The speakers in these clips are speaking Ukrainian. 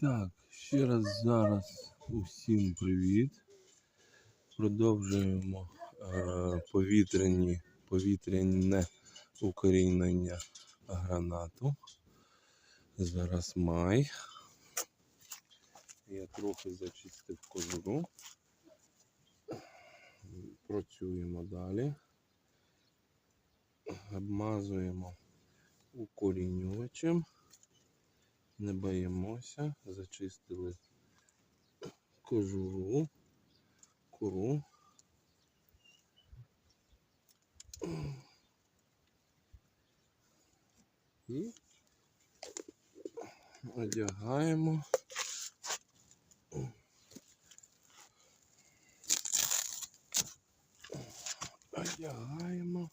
Так, ще раз зараз усім привіт. Продовжуємо е, повітряне укорінення гранату. Зараз май. Я трохи зачистив кожуру. Працюємо далі. Обмазуємо укорінювачем. Не боїмося, зачистили кожуру, кору. І одягаємо. Одягаємо.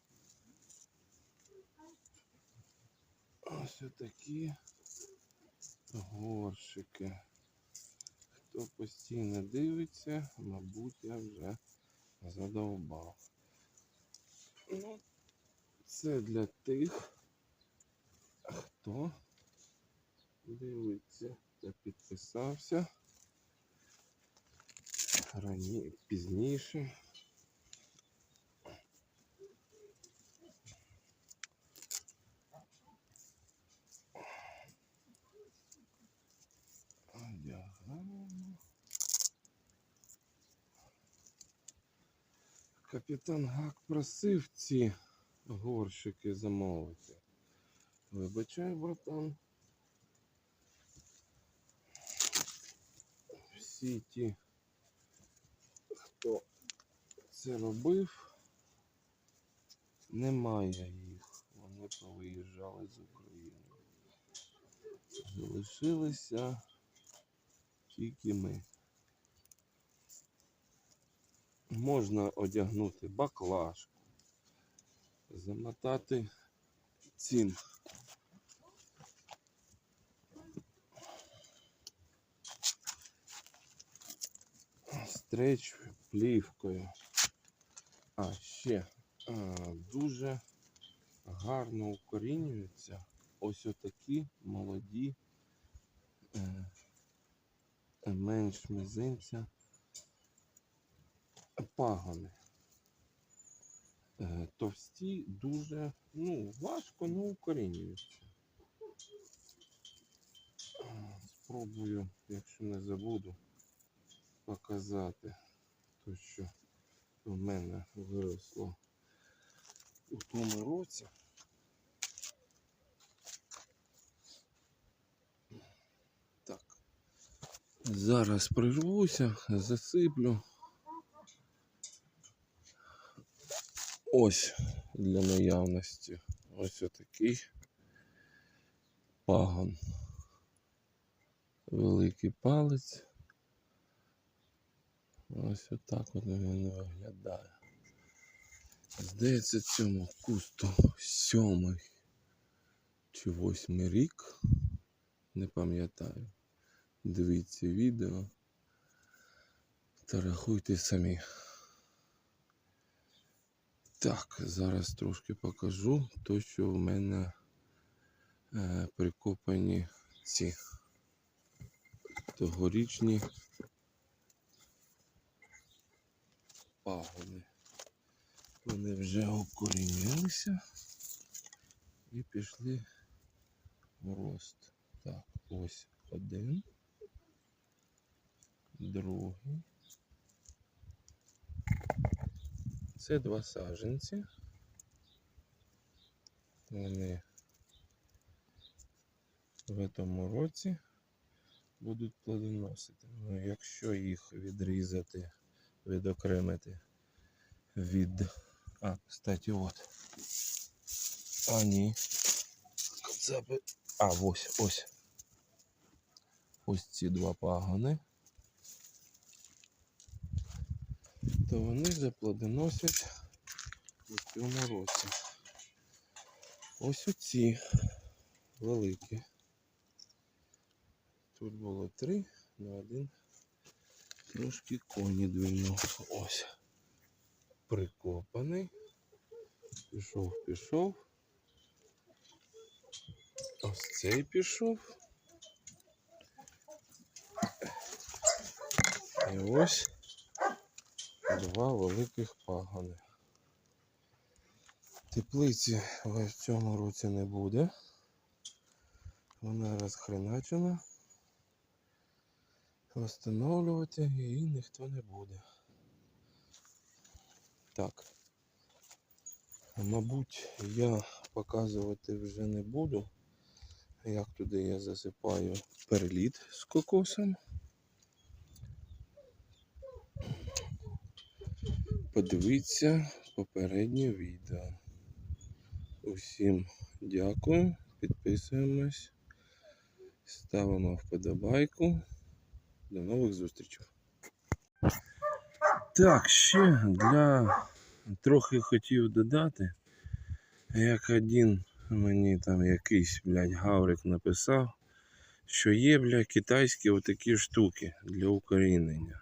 Ось такі горщики. Хто постійно дивиться, мабуть, я вже задовбав. Ну, це для тих, хто дивиться та підписався рані пізніше. Капітан Гак просив ці горщики замовити. Вибачай, братан. Всі ті, хто це робив, немає їх. Вони повиїжджали з України. Залишилися тільки ми. Можна одягнути баклажку, замотати цим. Стреч плівкою. А ще а, дуже гарно укорінюються ось отакі молоді, е, менш мізинця пагони. Е, Товсті дуже ну, важко, ну укорінюються. Спробую, якщо не забуду, показати те, що в мене виросло у тому році. Так. Зараз прирвуся, засиплю. Ось для наявності. Ось отакий пагон. Великий палець. Ось отак от він виглядає. Здається, цьому кусту сьомий чи восьмий рік. Не пам'ятаю. Дивіться відео та рахуйте самі. Так, зараз трошки покажу то, що в мене е, прикопані ці тогорічні пагони. Вони вже окорінилися і пішли в рост. Так, ось один, другий. Це два саженці. Вони в цьому році будуть плодоносити. Ну, якщо їх відрізати, відокремити від. А, кстати, от. А, ні. А, ось, ось. Ось ці два пагони. То вони заплодоносять у цьому році. Ось оці великі. Тут було три, на один трошки коні двинув. Ось. Прикопаний. Пішов, пішов. Ось цей пішов. І ось два великих пагони. Теплиці в цьому році не буде. Вона розхреначена. Встановлювати її ніхто не буде. Так. Мабуть, я показувати вже не буду, як туди я засипаю перліт з кокосом. Подивіться попереднє відео. Усім дякую, підписуємось, ставимо вподобайку. До нових зустрічей. Так, ще для трохи хотів додати, як один мені там якийсь, блядь, гаврик написав, що є, блядь, китайські отакі штуки для укорінення.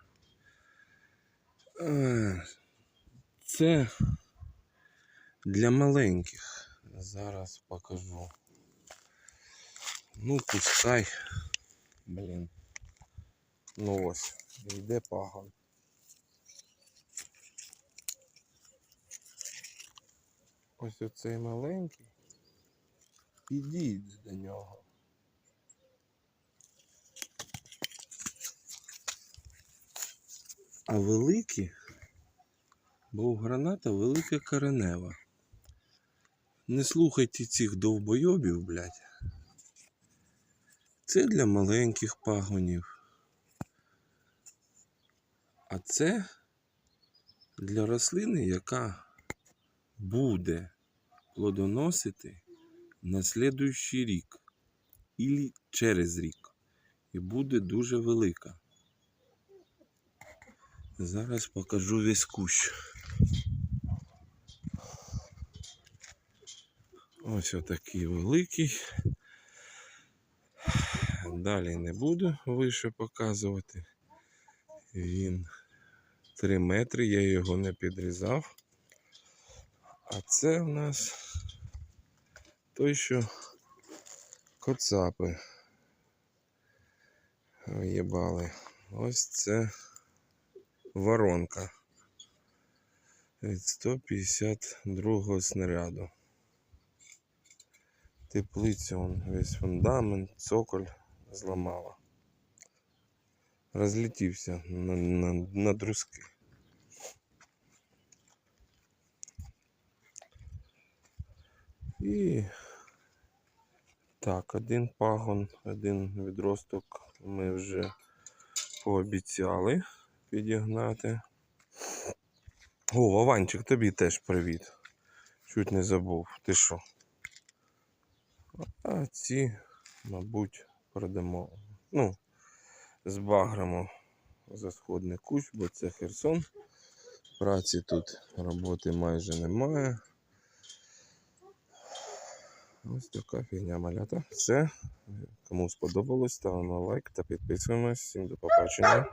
Це для маленьких. Зараз покажу. Ну, пускай. Блін. Ну ось, йде пагон. Ось оцей маленький. Підійде до нього. А великі, бо у граната велика коренева. Не слухайте цих довбойобів, блядь. Це для маленьких пагонів. А це для рослини, яка буде плодоносити на слідуючий рік і через рік. І буде дуже велика. Зараз покажу весь кущ. Ось отакий великий. Далі не буду вище показувати. Він 3 метри, я його не підрізав. А це у нас той, що коцапи в'єбали. Ось це воронка від 152 снаряду. Теплицю он, весь фундамент, цоколь зламала. Розлетівся на, на, на друзки. І так, один пагон, один відросток ми вже пообіцяли підігнати. О, Вованчик, тобі теж привіт. Чуть не забув. Ти що? А ці, мабуть, продамо. Ну, збагримо за сходний кущ, бо це Херсон. Праці тут роботи майже немає. Ось така фігня малята. Все. Кому сподобалось, ставимо лайк та підписуємось. Всім до побачення.